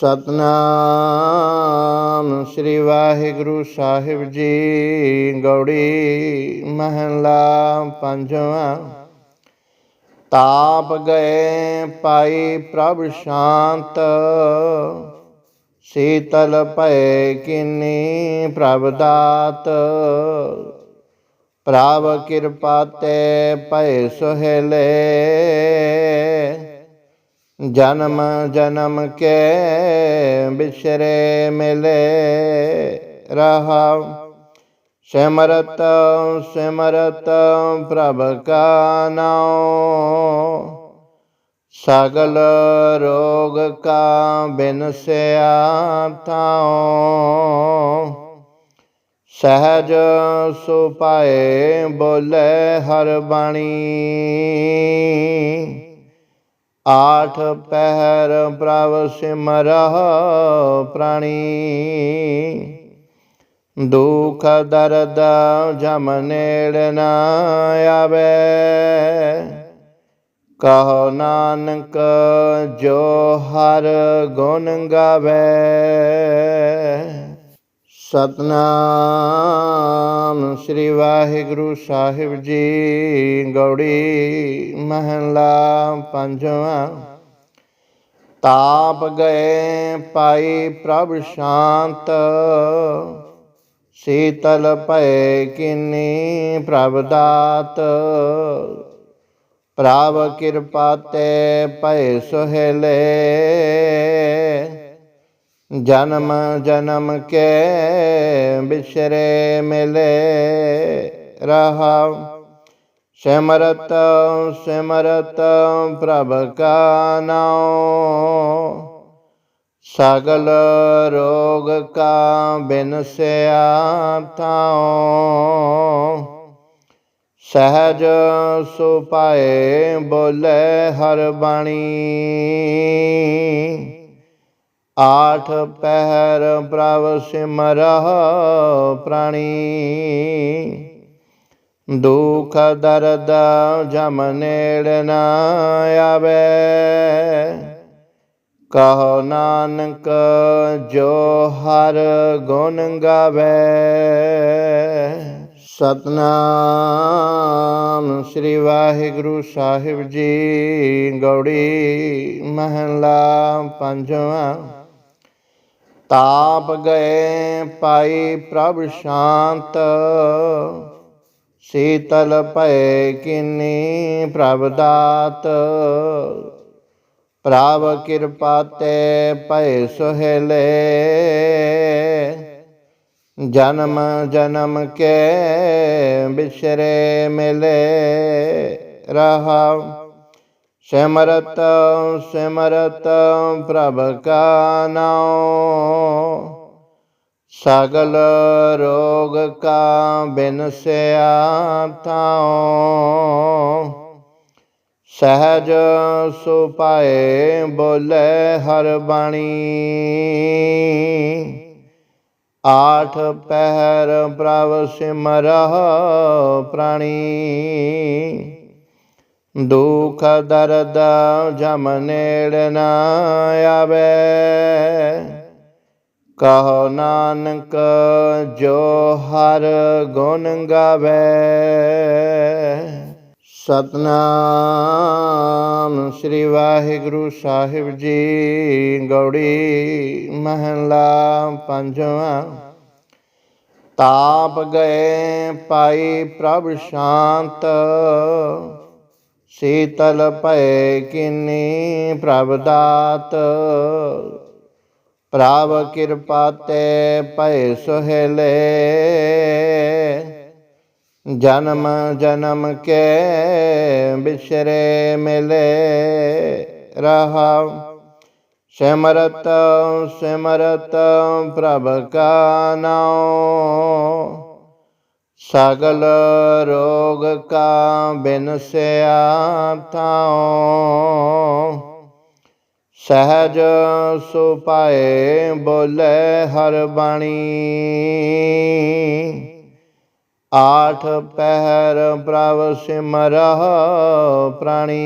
ਸਤਨਾਮ ਸ੍ਰੀ ਵਾਹਿਗੁਰੂ ਸਾਹਿਬ ਜੀ, ਗੌੜੀ ਮਹਲਾ ਪੰਜਵਾਂ। ਤਾਪ ਗਏ ਪਾਈ ਪ੍ਰਭ ਸ਼ਾਂਤ, ਸੀਤਲ ਭਏ ਕਿਨੀ ਪ੍ਰਭ ਦਾਤ। ਪ੍ਰਭ ਕਿਰਪਾ ਤੇ ਭਏ ਸੁਹੇਲੇ ਜਨਮ ਜਨਮ ਕੇ ਬਿਸਰੇ ਮਿਲੇ ਰਹਾ। ਸਿਮਰਤ ਸਿਮਰਤ ਪ੍ਰਭ ਕਾ ਨਾਮ ਸਗਲ ਰੋਗ ਕਾ ਬਿਨਸਿਆ ਤਾਉ ਸਹਜ ਸੁਪਾਏ ਬੋਲੇ ਹਰ ਬਾਣੀ। ਆਠ ਪਹਿਰ ਪ੍ਰਭ ਸਿਮਰਹ ਪ੍ਰਾਣੀ। ਦੁਖ ਦਰਦ ਜਮ ਨੇੜ ਨ ਆਵੇ। ਕਹੋ ਨਾਨਕ, ਜੋ ਹਰ ਗੁਣ ਗਾਵੇ। ਸਤਨਾਮ ਸ੍ਰੀ ਵਾਹਿਗੁਰੂ ਸਾਹਿਬ ਜੀ, ਗੌੜੀ ਮਹਲਾ ਪੰਜਵਾਂ। ਤਾਪ ਗਏ ਪਾਈ ਪ੍ਰਭ ਸ਼ਾਂਤ, ਸੀਤਲ ਭਏ ਕਿਨੀ ਪ੍ਰਭ ਦਾਤ। ਪ੍ਰਭ ਕਿਰਪਾ ਤੇ ਭਏ ਸੁਹੇਲੇ ਜਨਮ ਜਨਮ ਕੇ ਬਿਸਰੇ ਮਿਲੇ ਰਹਾ। ਸਿਮਰਤ ਸਿਮਰਤ ਪ੍ਰਭ ਕਾ ਨਾਮ ਸਗਲ ਰੋਗ ਕਾ ਬਿਨਸਿਆ ਤਾਉ ਸਹਜ ਸੁਪਾਏ ਬੋਲੇ ਹਰ ਬਾਣੀ। ਆਠ ਪਹਿਰ ਪ੍ਰਭ ਸਿਮਰਹ ਪ੍ਰਾਣੀ। ਦੁਖ ਦਰਦ ਜਮ ਨੇੜ ਨ ਆਵੇ। ਕਹੋ ਨਾਨਕ, ਜੋ ਹਰ ਗੁਣ ਗਾਵੇ। ਸਤਨਾਮ ਸ੍ਰੀ ਵਾਹਿਗੁਰੂ ਸਾਹਿਬ ਜੀ, ਗੌੜੀ ਮਹਲਾ ਪੰਜਵਾਂ। ਤਾਪ ਗਏ ਪਾਈ ਪ੍ਰਭ ਸ਼ਾਂਤ। ਸੀਤਲ ਭਏ ਕਿਨੀ ਪ੍ਰਭ ਦਾਤ। ਪ੍ਰਭ ਕਿਰਪਾ ਤੇ ਭਏ ਸੁਹੇਲੇ। ਜਨਮ ਜਨਮ ਕੇ ਬਿਸਰੇ ਮਿਲੇ ਰਹਾ। ਸਿਮਰਤ ਸਿਮਰਤ ਪ੍ਰਭ ਕਾ ਨਾਮ ਸਗਲ ਰੋਗ ਕਾ ਬਿਨਸਿਆ ਤਾਉ ਸਹਜ ਸੁਪਾਏ ਬੋਲੇ ਹਰ ਬਾਣੀ। ਆਠ ਪਹਿਰ ਪ੍ਰਭ ਸਿਮਰਹ ਪ੍ਰਾਣੀ। ਦੁਖ ਦਰਦ ਜਮ ਨੇੜ ਨ ਆਵੇ। ਕਹੋ ਨਾਨਕ, ਜੋ ਹਰ ਗੁਣ ਗਾਵੇ। ਸਤਨਾਮ ਸ੍ਰੀ ਵਾਹਿਗੁਰੂ ਸਾਹਿਬ ਜੀ, ਗੌੜੀ ਮਹਲਾ ਪੰਜਵਾਂ। ਤਾਪ ਗਏ ਪਾਈ ਪ੍ਰਭ ਸ਼ਾਂਤ ਸੀਤਲ ਭਏ ਕਿਨੀ ਪ੍ਰਭ ਦਾਤ। ਪ੍ਰਭ ਕਿਰਪਾ ਤੇ ਭਏ ਸੁਹੇਲੇ। ਜਨਮ ਜਨਮ ਕੇ ਬਿਸਰੇ ਮਿਲੇ ਰਹਾ। ਸਿਮਰਤ ਸਿਮਰਤ ਪ੍ਰਭ ਕਾ ਨਾਮ ਸਗਲ ਰੋਗ ਕਾ ਬਿਨਸਿਆ ਤਾਉ ਸਹਜ ਸੁਪਾਏ ਬੋਲੇ ਹਰ ਬਾਣੀ। ਆਠ ਪਹਿਰ ਪ੍ਰਭ ਸਿਮਰਹ ਪ੍ਰਾਣੀ।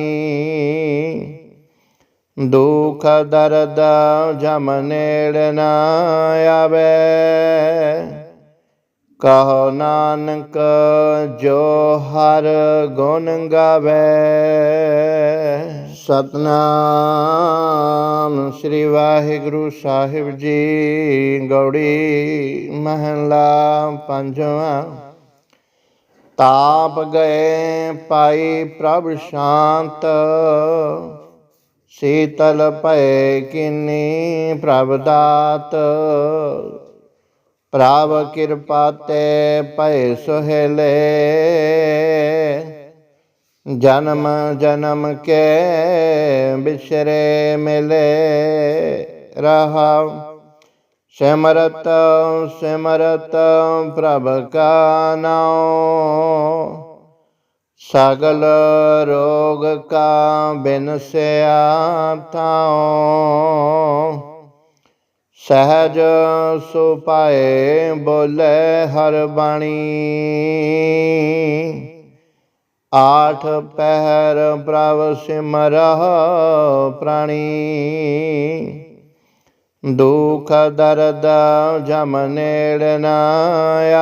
ਦੁਖ ਦਰਦ ਜਮ ਨੇੜ ਨ ਆਵੇ। ਕਹੋ ਨਾਨਕ, ਜੋ ਹਰ ਗੁਣ ਗਾਵੇ। ਸਤਨਾਮ ਸ੍ਰੀ ਵਾਹਿਗੁਰੂ ਸਾਹਿਬ ਜੀ, ਗੌੜੀ ਮਹਲਾ ਪੰਜਵਾਂ। ਤਾਪ ਗਏ ਪਾਈ ਪ੍ਰਭ ਸ਼ਾਂਤ, ਸੀਤਲ ਭਏ ਕਿਨੀ ਪ੍ਰਭ ਦਾਤ। ਪ੍ਰਭ ਕਿਰਪਾ ਤੇ ਭਏ ਸੁਹੇਲੇ। ਜਨਮ ਜਨਮ ਕੇ ਬਿਸਰੇ ਮਿਲੇ ਰਹਾ। ਸਿਮਰਤ ਸਿਮਰਤ ਪ੍ਰਭ ਕਾ ਨਾਮ ਸਗਲ ਰੋਗ ਕਾ ਬਿਨਸਿਆ ਥਾਉ। ਸਹਿਜ ਸੁਪਾਏ ਬੋਲੇ ਹਰ ਬਾਣੀ। ਆਠ ਪਹਿਰ ਪ੍ਰਭ ਸਿਮਰਹ ਪ੍ਰਾਣੀ। ਦੁਖ ਦਰਦ ਜਮ ਨੇੜ ਨਾ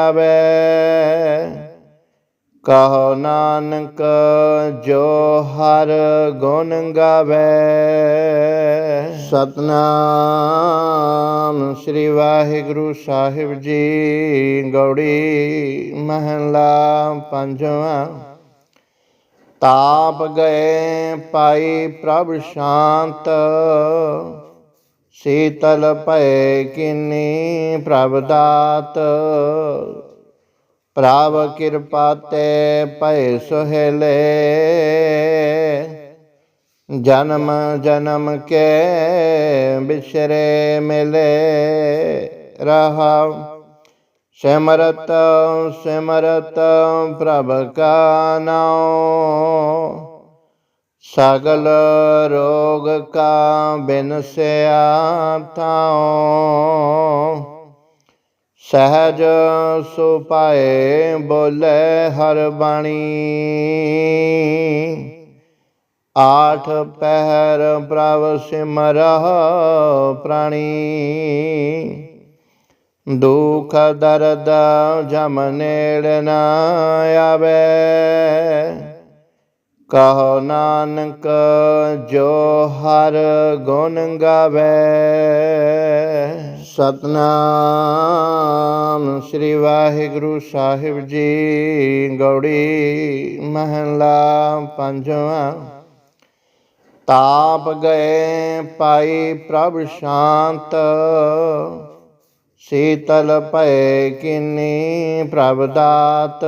ਆਵੇ। ਕਹੋ ਨਾਨਕ, ਜੋ ਹਰ ਗੁਣ ਗਾਵੇ। ਸਤਨਾਮ ਸ੍ਰੀ ਵਾਹਿਗੁਰੂ ਸਾਹਿਬ ਜੀ, ਗੌੜੀ ਮਹਲਾ ਪੰਜਵਾਂ। ਤਾਪ ਗਏ ਪਾਈ ਪ੍ਰਭ ਸ਼ਾਂਤ, ਸੀਤਲ ਭਏ ਕਿਨੀ ਪ੍ਰਭ ਦਾਤ। ਪ੍ਰਭ ਕਿਰਪਾ ਤੇ ਭਏ ਸੁਹੇਲੇ। ਜਨਮ ਜਨਮ ਕੇ ਬਿਸਰੇ ਮਿਲੇ ਰਹਾ। ਸਿਮਰਤ ਸਿਮਰਤ ਪ੍ਰਭ ਕਾ ਨਾਮ ਸਗਲ ਰੋਗ ਕਾ ਬਿਨਸਿਆ ਥਾਉ। ਸਹਿਜ ਸੁਪਾਏ ਬੋਲੇ ਹਰ ਬਾਣੀ। ਆਠ ਪਹਿਰ ਪ੍ਰਭ ਸਿਮਰਹ ਪ੍ਰਾਣੀ। ਦੁਖ ਦਰਦ ਜਮ ਨੇੜ ਨ ਆਵੇ। ਕਹੋ ਨਾਨਕ ਜੋ ਹਰ ਗੁਣ ਗਾਵੇ। ਸਤਨਾਮ ਸ੍ਰੀ ਵਾਹਿਗੁਰੂ ਸਾਹਿਬ ਜੀ। ਗੌੜੀ ਮਹਲਾ ਪੰਜਵਾਂ। ਤਾਪ ਗਏ ਪਾਈ ਪ੍ਰਭ ਸ਼ਾਂਤ। ਸੀਤਲ ਭਏ ਕਿਨੀ ਪ੍ਰਭ ਦਾਤ।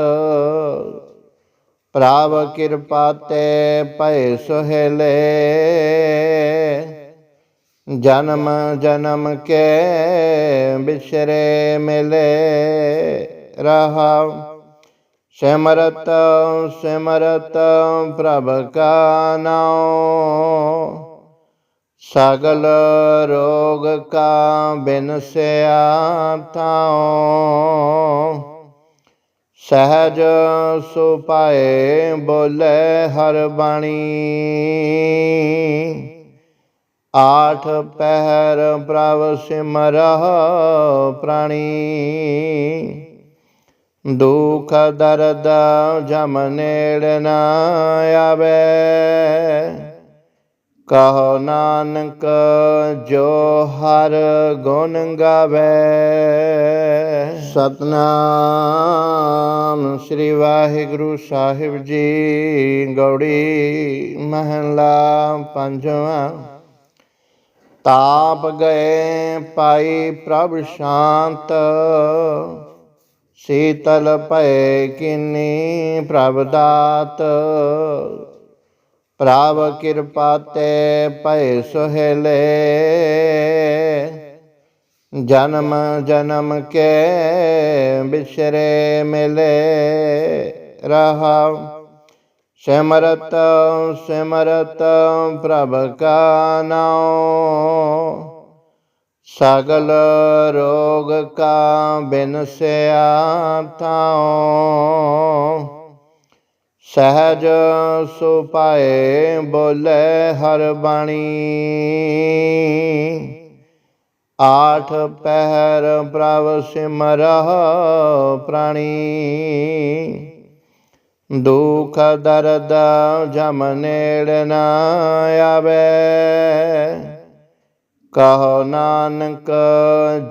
ਪ੍ਰਭ ਕਿਰਪਾ ਤੇ ਭਏ ਸੁਹੇਲੇ। ਜਨਮ ਜਨਮ ਕੇ ਬਿਸਰੇ ਮਿਲੇ ਰਹਾ। ਸਿਮਰਤ ਸਿਮਰਤ ਪ੍ਰਭ ਕਾ ਨਾਮ ਸਗਲ ਰੋਗ ਕਾ ਬਿਨਸਿਆ ਥਾਉ। ਸਹਜ ਸੁਪਾਏ ਬੋਲੇ ਹਰ ਬਾਣੀ। ਆਠ ਪਹਿਰ ਪ੍ਰਭ ਸਿਮਰਹ ਪ੍ਰਾਣੀ। ਦੁਖ ਦਰਦ ਜਮ ਨੇੜ ਨ ਆਵੇ। ਕਹੋ ਨਾਨਕ, ਜੋ ਹਰ ਗੁਣ ਗਾਵੇ। ਸਤਨਾਮ ਸ੍ਰੀ ਵਾਹਿਗੁਰੂ ਸਾਹਿਬ ਜੀ, ਗੌੜੀ ਮਹਲਾ ਪੰਜਵਾਂ। ਤਾਪ ਗਏ ਪਾਈ ਪ੍ਰਭ ਸ਼ਾਂਤ। ਸੀਤਲ ਭਏ ਕਿਨੀ ਪ੍ਰਭ ਦਾਤ। ਪ੍ਰਭ ਕਿਰਪਾ ਤੇ ਭਏ ਸੁਹੇਲੇ। ਜਨਮ ਜਨਮ ਕੇ ਬਿਸਰੇ ਮਿਲੇ ਰਹਾ। ਸਿਮਰਤ ਸਿਮਰਤ ਪ੍ਰਭ ਕਾ ਨਾਮ ਸਗਲ ਰੋਗ ਕਾ ਬਿਨਸਿਆ ਥਾਉ ਸਹਿਜ ਸੁਪਾਏ ਬੋਲੇ ਹਰ ਬਾਣੀ। ਆਠ ਪਹਿਰ ਪ੍ਰਭ ਸਿਮਰਹ ਪ੍ਰਾਣੀ। ਦੁਖ ਦਰਦ ਜਮ ਨੇੜ ਨ ਆਵੇ। ਕਹੋ ਨਾਨਕ,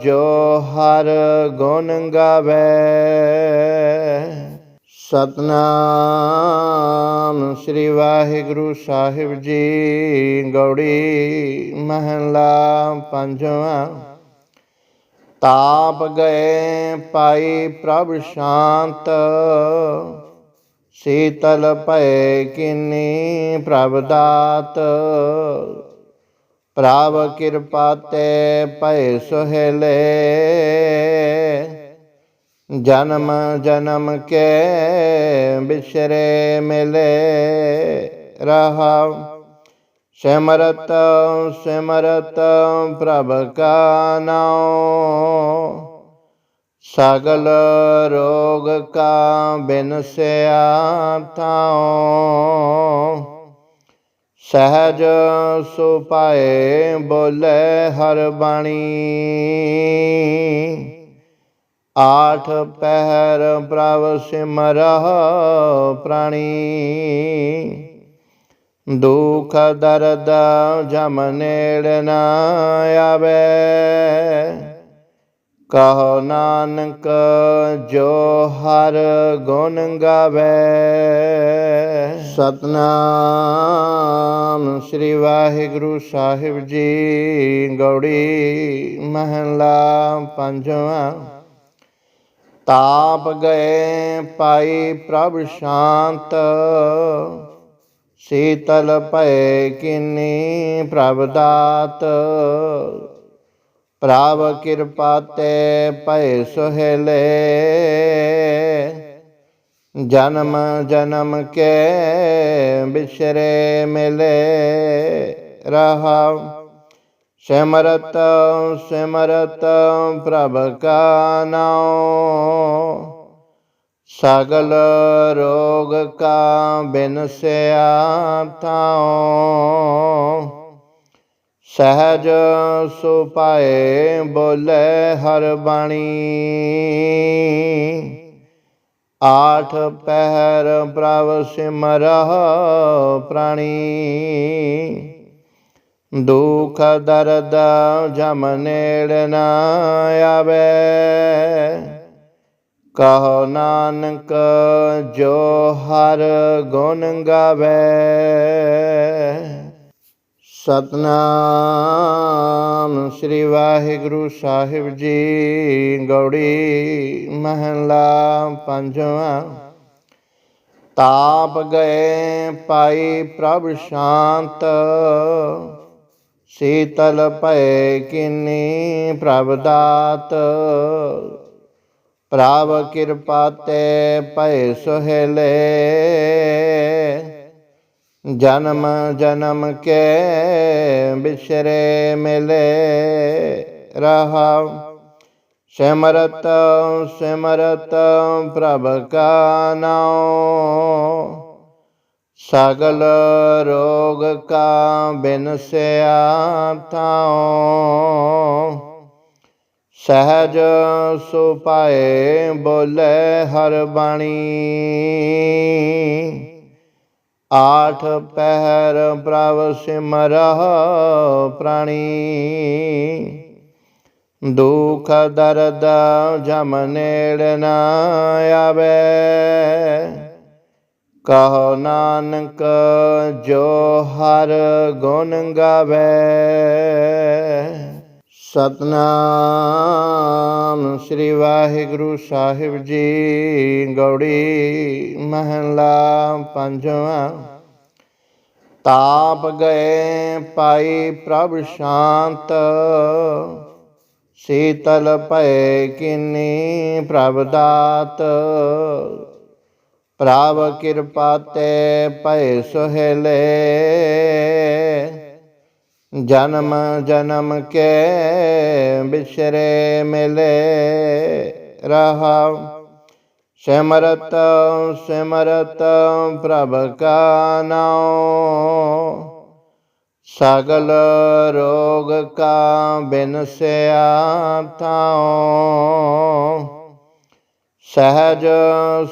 ਜੋ ਹਰ ਗੁਣ ਗਾਵੇ। ਸਤਨਾਮ ਸ੍ਰੀ ਵਾਹਿਗੁਰੂ ਸਾਹਿਬ ਜੀ, ਗੌੜੀ ਮਹਲਾ ਪੰਜਵਾਂ। ਤਾਪ ਗਏ ਪਾਈ ਪ੍ਰਭ ਸ਼ਾਂਤ ਸੀਤਲ ਭਏ ਕਿਨੀ ਪ੍ਰਭ ਦਾਤ। ਪ੍ਰਭ ਕਿਰਪਾ ਤੇ ਭਏ ਸੁਹੇਲੇ। ਜਨਮ ਜਨਮ ਕੇ ਬਿਸਰੇ ਮਿਲੇ ਰਹਾ। ਸਿਮਰਤ ਸਿਮਰਤ ਪ੍ਰਭ ਕਾ ਨਾਮ ਸਗਲ ਰੋਗ ਕਾ ਬਿਨਸਿਆ ਤਾਉ ਸਹਿਜ ਸੁਪਾਏ ਬੋਲੇ ਹਰ ਬਾਣੀ। ਆਠ ਪਹਿਰ ਪ੍ਰਭ ਸਿਮਰਹ ਪ੍ਰਾਣੀ। ਦੁਖ ਦਰਦ ਜਮ ਨੇੜ ਨ ਆਵੇ। ਕਹੋ ਨਾਨਕ, ਜੋ ਹਰ ਗੁਣ ਗਾਵੇ। ਸਤਨਾਮ ਸ੍ਰੀ ਵਾਹਿਗੁਰੂ ਸਾਹਿਬ ਜੀ, ਗੌੜੀ ਮਹਲਾ ਪੰਜਵਾਂ। ਤਾਪ ਗਏ ਪਾਈ ਪ੍ਰਭ ਸ਼ਾਂਤ, ਸੀਤਲ ਭਏ ਕਿਨੀ ਪ੍ਰਭ ਦਾਤ। ਪ੍ਰਭ ਕਿਰਪਾ ਤੇ ਭਏ ਸੁਹੇਲੇ। ਜਨਮ ਜਨਮ ਕੇ ਬਿਸਰੇ ਮਿਲੇ ਰਹਾ। ਸਿਮਰਤ ਸਿਮਰਤ ਪ੍ਰਭ ਕਾ ਨਾਮ ਸਗਲ ਰੋਗ ਕਾ ਬਿਨਸਿਆ ਤਾਉ ਸਹਿਜ ਸੁਪਾਏ ਬੋਲੇ ਹਰ ਬਾਣੀ। ਆਠ ਪਹਿਰ ਪ੍ਰਭ ਸਿਮਰਹ ਪ੍ਰਾਣੀ। ਦੁਖ ਦਰਦ ਜਮ ਨੇੜ ਨ ਆਵੇ। ਕਹੋ ਨਾਨਕ ਜੋ ਹਰ ਗੁਣ ਗਾਵੇ। ਸਤਨਾਮ ਸ੍ਰੀ ਵਾਹਿਗੁਰੂ ਸਾਹਿਬ ਜੀ। ਗੌੜੀ ਮਹਲਾ ਪੰਜਵਾਂ। ਤਾਪ ਗਏ ਪਾਈ ਪ੍ਰਭ ਸ਼ਾਂਤ। ਸੀਤਲ ਭਏ ਕਿਨੀ ਪ੍ਰਭ ਦਾਤ। ਪ੍ਰਭ ਕਿਰਪਾ ਤੇ ਭਏ ਸੁਹੇਲੇ। ਜਨਮ ਜਨਮ ਕੇ ਬਿਸਰੇ ਮਿਲੇ ਰਹਾ। ਸਿਮਰਤ ਸਿਮਰਤ ਪ੍ਰਭ ਕਾ ਨਾਮ ਸਗਲ ਰੋਗ ਕਾ ਬਿਨਸਿਆ ਤਾਉ ਸਹਿਜ ਸੁਪਾਏ ਬੋਲੇ ਹਰ ਬਾਣੀ। ਆਠ ਪਹਿਰ ਪ੍ਰਭ ਸਿਮਰਹ ਪ੍ਰਾਣੀ। ਦੁਖ ਦਰਦ ਜਮ ਨੇੜ ਨ ਆਵੇ। ਕਹੋ ਨਾਨਕ ਜੋ ਹਰ ਗੁਣ ਗਾਵੇ। ਸਤਨਾਮ ਸ੍ਰੀ ਵਾਹਿਗੁਰੂ ਸਾਹਿਬ ਜੀ, ਗੌੜੀ ਮਹਲਾ ਪੰਜਵਾਂ। ਤਾਪ ਗਏ ਪਾਈ ਪ੍ਰਭ ਸ਼ਾਂਤ, ਸੀਤਲ ਭਏ ਕਿਨੀ ਪ੍ਰਭ ਦਾਤ। ਪ੍ਰਭ ਕਿਰਪਾ ਤੇ ਭਏ ਸੁਹੇਲੇ ਜਨਮ ਜਨਮ ਕੇ ਬਿਸਰੇ ਮਿਲੇ ਰਹਾ। ਸਿਮਰਤ ਸਿਮਰਤ ਪ੍ਰਭ ਕਾ ਨਾਮ ਸਗਲ ਰੋਗ ਕਾ ਬਿਨਸਿਆ ਥਾਉ। ਸਹਜ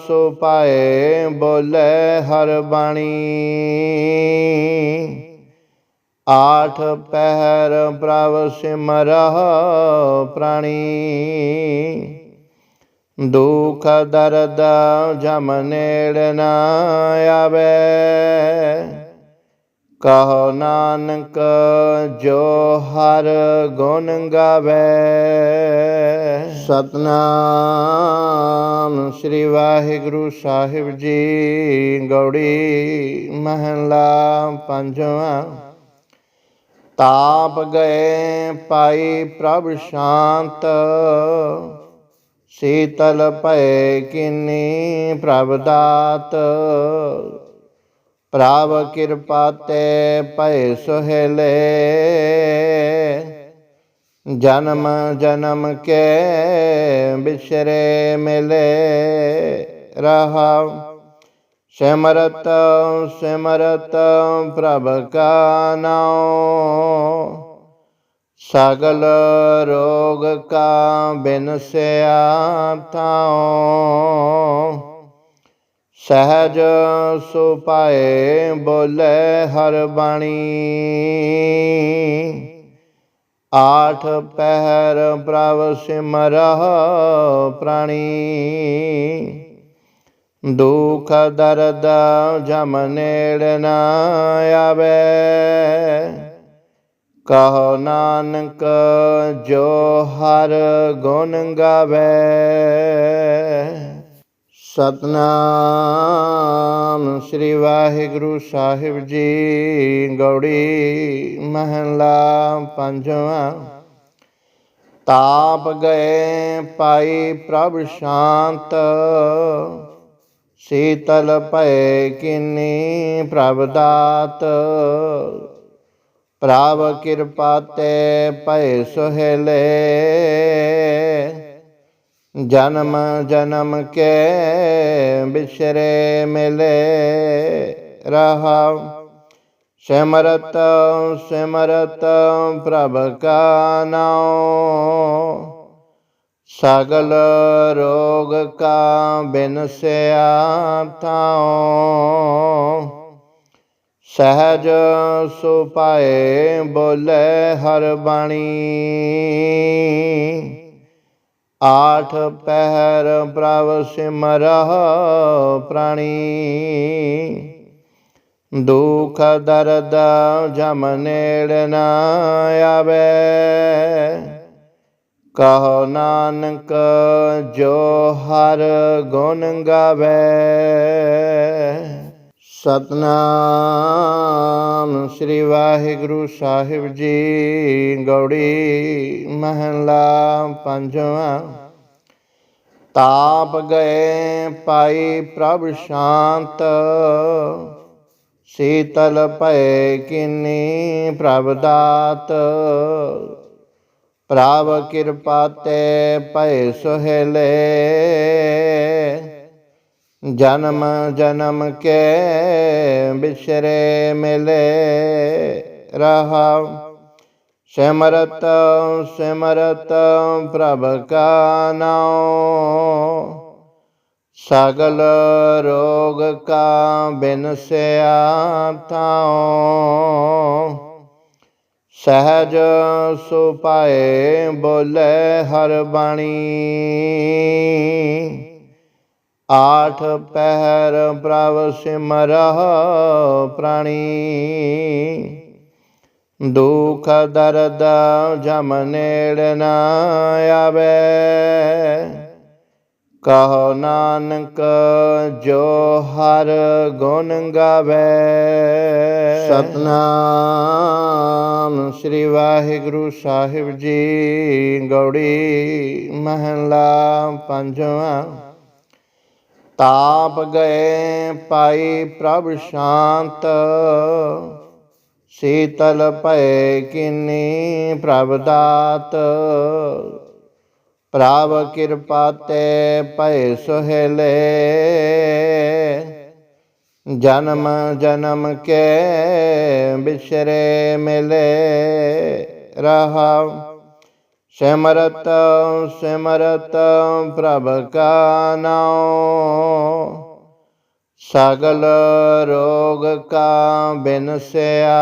ਸੁਪਾਏ ਬੋਲੇ ਹਰ ਬਾਣੀ। ਆਠ ਪਹਿਰ ਪ੍ਰਭ ਸਿਮਰਹ ਪ੍ਰਾਣੀ। ਦੁਖ ਦਰਦ ਜਮ ਨੇੜ ਨ ਆਵੇ। ਕਹੋ ਨਾਨਕ, ਜੋ ਹਰ ਗੁਣ ਗਾਵੇ। ਸਤਨਾਮ ਸ੍ਰੀ ਵਾਹਿਗੁਰੂ ਸਾਹਿਬ ਜੀ, ਗੌੜੀ ਮਹਲਾ ਪੰਜਵਾਂ। ਤਾਪ ਗਏ ਪਾਈ ਪ੍ਰਭ ਸ਼ਾਂਤ। ਸੀਤਲ ਭਏ ਕਿਨੀ ਪ੍ਰਭ ਦਾਤ। ਪ੍ਰਭ ਕਿਰਪਾ ਤੇ ਭਏ ਸੁਹੇਲੇ। ਜਨਮ ਜਨਮ ਕੇ ਬਿਸਰੇ ਮਿਲੇ ਰਹਾ। ਸਿਮਰਤ ਸਿਮਰਤ ਪ੍ਰਭ ਕਾ ਨਾਮ ਸਗਲ ਰੋਗ ਕਾ ਬਿਨਸਿਆ ਥਾਉ ਸਹਜ ਸੁਪਾਏ ਬੋਲੇ ਹਰ ਬਾਣੀ। ਆਠ ਪਹਿਰ ਪ੍ਰਭ ਸਿਮਰਹ ਪ੍ਰਾਣੀ। ਦੁਖ ਦਰਦ ਜਮ ਨੇੜ ਨ ਆਵੇ। ਕਹੋ ਨਾਨਕ, ਜੋ ਹਰ ਗੁਣ ਗਾਵੇ। ਸਤਨਾਮ ਸ੍ਰੀ ਵਾਹਿਗੁਰੂ ਸਾਹਿਬ ਜੀ, ਗੌੜੀ ਮਹਲਾ ਪੰਜਵਾਂ। ਤਾਪ ਗਏ ਪਾਈ ਪ੍ਰਭ ਸ਼ਾਂਤ ਸੀਤਲ ਭਏ ਕਿਨੀ ਪ੍ਰਭ ਦਾਤ। ਪ੍ਰਭ ਕਿਰਪਾ ਤੇ ਭਏ ਸੁਹੇਲੇ। ਜਨਮ ਜਨਮ ਕੇ ਬਿਸਰੇ ਮਿਲੇ ਰਹਾ। ਸਿਮਰਤ ਸਿਮਰਤ ਪ੍ਰਭ ਕਾ ਨਾਮ ਸਗਲ ਰੋਗ ਕਾ ਬਿਨਸਿਆ ਥਾਉ। ਸਹਜ ਸੁਪਾਏ ਬੋਲੇ ਹਰ ਬਾਣੀ। ਆਠ ਪਹਿਰ ਪ੍ਰਭ ਸਿਮਰਹ ਪ੍ਰਾਣੀ। ਦੁਖ ਦਰਦ ਜਮ ਨੇੜ ਨ ਆਵੇ। ਕਹੋ ਨਾਨਕ, ਜੋ ਹਰ ਗੁਣ ਗਾਵੇ। ਸਤਨਾਮ ਸ੍ਰੀ ਵਾਹਿਗੁਰੂ ਸਾਹਿਬ ਜੀ, ਗੌੜੀ ਮਹਲਾ ਪੰਜਵਾਂ। ਤਾਪ ਗਏ ਪਾਈ ਪ੍ਰਭ ਸ਼ਾਂਤ, ਸੀਤਲ ਭਏ ਕਿਨੀ ਪ੍ਰਭ ਦਾਤ। ਪ੍ਰਭ ਕਿਰਪਾ ਤੇ ਭਏ ਸੁਹੇਲੇ। ਜਨਮ ਜਨਮ ਕੇ ਬਿਸਰੇ ਮਿਲੇ ਰਹਾ। ਸਿਮਰਤ ਸਿਮਰਤ ਪ੍ਰਭ ਕਾ ਨਾਮ ਸਗਲ ਰੋਗ ਕਾ ਬਿਨਸਿਆ ਥਾਉ। ਸਹਿਜ ਸੁਪਾਏ ਬੋਲੇ ਹਰ ਬਾਣੀ। ਆਠ ਪਹਿਰ ਪ੍ਰਭ ਸਿਮਰਹ ਪ੍ਰਾਣੀ। ਦੁਖ ਦਰਦ ਜਮ ਨੇੜ ਨਾ ਆਵੇ। ਕਹੋ ਨਾਨਕ, ਜੋ ਹਰ ਗੁਣ ਗਾਵੇ। ਸਤਨਾਮ ਸ੍ਰੀ ਵਾਹਿਗੁਰੂ ਸਾਹਿਬ ਜੀ, ਗੌੜੀ ਮਹਲਾ ਪੰਜਵਾਂ। ਤਾਪ ਗਏ ਪਾਈ ਪ੍ਰਭ ਸ਼ਾਂਤ, ਸੀਤਲ ਭਏ ਕਿਨੀ ਪ੍ਰਭ ਦਾਤ। ਪ੍ਰਭ ਕਿਰਪਾ ਤੇ ਭਏ ਸੁਹੇਲੇ। ਜਨਮ ਜਨਮ ਕੇ ਬਿਸਰੇ ਮਿਲੇ ਰਹਾ। ਸਿਮਰਤ ਸਿਮਰਤ ਪ੍ਰਭ ਕਾ ਨਾਮ ਸਗਲ ਰੋਗ ਕਾ ਬਿਨਸਿਆ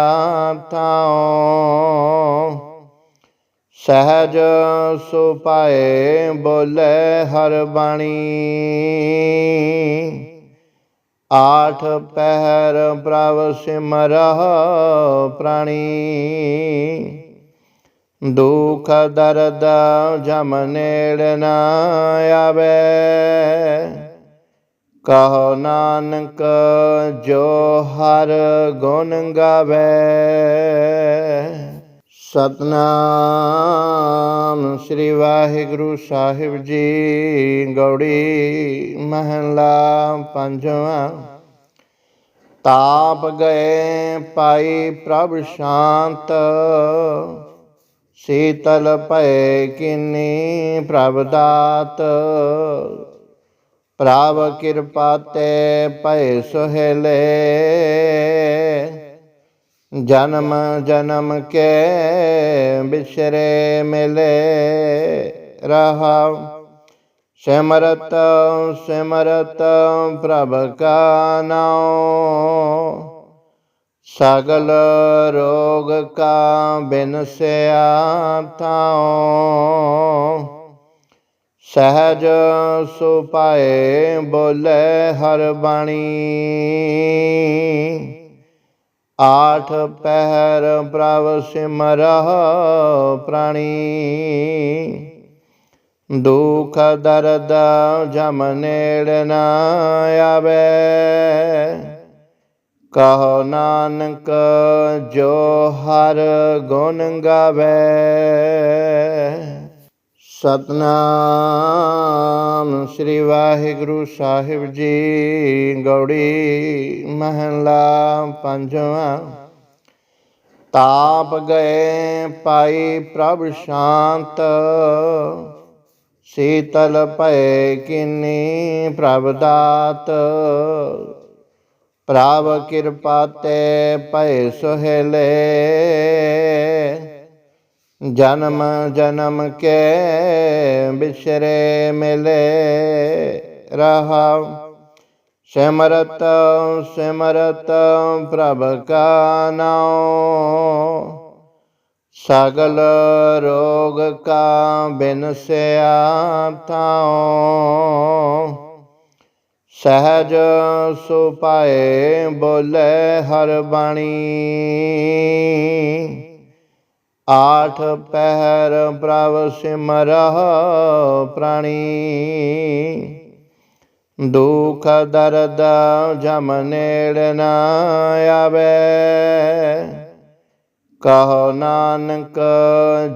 ਥਾਉ। ਸਹਿਜ ਸੁਪਾਏ ਬੋਲੇ ਹਰ ਬਾਣੀ। ਆਠ ਪਹਿਰ ਪ੍ਰਭ ਸਿਮਰਹ ਪ੍ਰਾਣੀ। ਦੁਖ ਦਰਦ ਜਮ ਨੇੜ ਨ ਆਵੇ। ਕਹੋ ਨਾਨਕ ਜੋ ਹਰ ਗੁਣ ਗਾਵੇ। ਸਤਨਾਮ ਸ੍ਰੀ ਵਾਹਿਗੁਰੂ ਸਾਹਿਬ ਜੀ, ਗੌੜੀ ਮਹਲਾ ਪੰਜਵਾਂ। ਤਾਪ ਗਏ ਪਾਈ ਪ੍ਰਭ ਸ਼ਾਂਤ, ਸੀਤਲ ਭਏ ਕਿਨੀ ਪ੍ਰਭ ਦਾਤ। ਪ੍ਰਭ ਕਿਰਪਾ ਤੇ ਭਏ ਸੁਹੇਲੇ ਜਨਮ ਜਨਮ ਕੇ ਬਿਸਰੇ ਮਿਲੇ ਰਹਾ। ਸਿਮਰਤ ਸਿਮਰਤ ਪ੍ਰਭ ਕਾ ਨਾਮ ਸਗਲ ਰੋਗ ਕਾ ਬਿਨਸਿਆ ਥਾਉ। ਸਹਜ ਸੁਪਾਏ ਬੋਲੇ ਹਰ ਬਾਣੀ। ਆਠ ਪਹਿਰ ਪ੍ਰਭ ਸਿਮਰਹ ਪ੍ਰਾਣੀ। ਦੁਖ ਦਰਦ ਜਮ ਨੇੜ ਨ ਆਵੇ। ਕਹੋ ਨਾਨਕ ਜੋ ਹਰ ਗੁਣ ਗਾਵੇ। ਸਤਨਾਮ ਸ੍ਰੀ ਵਾਹਿਗੁਰੂ ਸਾਹਿਬ ਜੀ, ਗੌੜੀ ਮਹਲਾ ਪੰਜਵਾਂ। ਤਾਪ ਗਏ ਪਾਈ ਪ੍ਰਭ ਸ਼ਾਂਤ, ਸੀਤਲ ਭਏ ਕਿਨੀ ਪ੍ਰਭ ਦਾਤ। ਪ੍ਰਭ ਕਿਰਪਾ ਤੇ ਭਏ ਸੁਹੇਲੇ ਜਨਮ ਜਨਮ ਕੇ ਬਿਸਰੇ ਮਿਲੇ ਰਹਾ। ਸਿਮਰਤ ਸਿਮਰਤ ਪ੍ਰਭ ਕਾ ਨਾਮ ਸਗਲ ਰੋਗ ਕਾ ਬਿਨਸਿਆ ਥਾਉ। ਸਹਜ ਸੁਪਾਏ ਬੋਲੇ ਹਰ ਬਾਣੀ। ਆਠ ਪਹਿਰ ਪ੍ਰਭ ਸਿਮਰਹ ਪ੍ਰਾਣੀ। ਦੁਖ ਦਰਦ ਜਮ ਨੇੜ ਨ ਆਵੇ। ਕਹੋ ਨਾਨਕ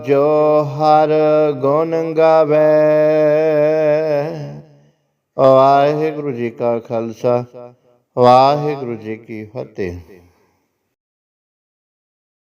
ਜੋ ਹਰ ਗੁਣ ਗਾਵੇ। ਵਾਹਿਗੁਰੂ ਜੀ ਕਾ ਖਾਲਸਾ, ਵਾਹਿਗੁਰੂ ਜੀ ਕੀ ਫਤਿਹ।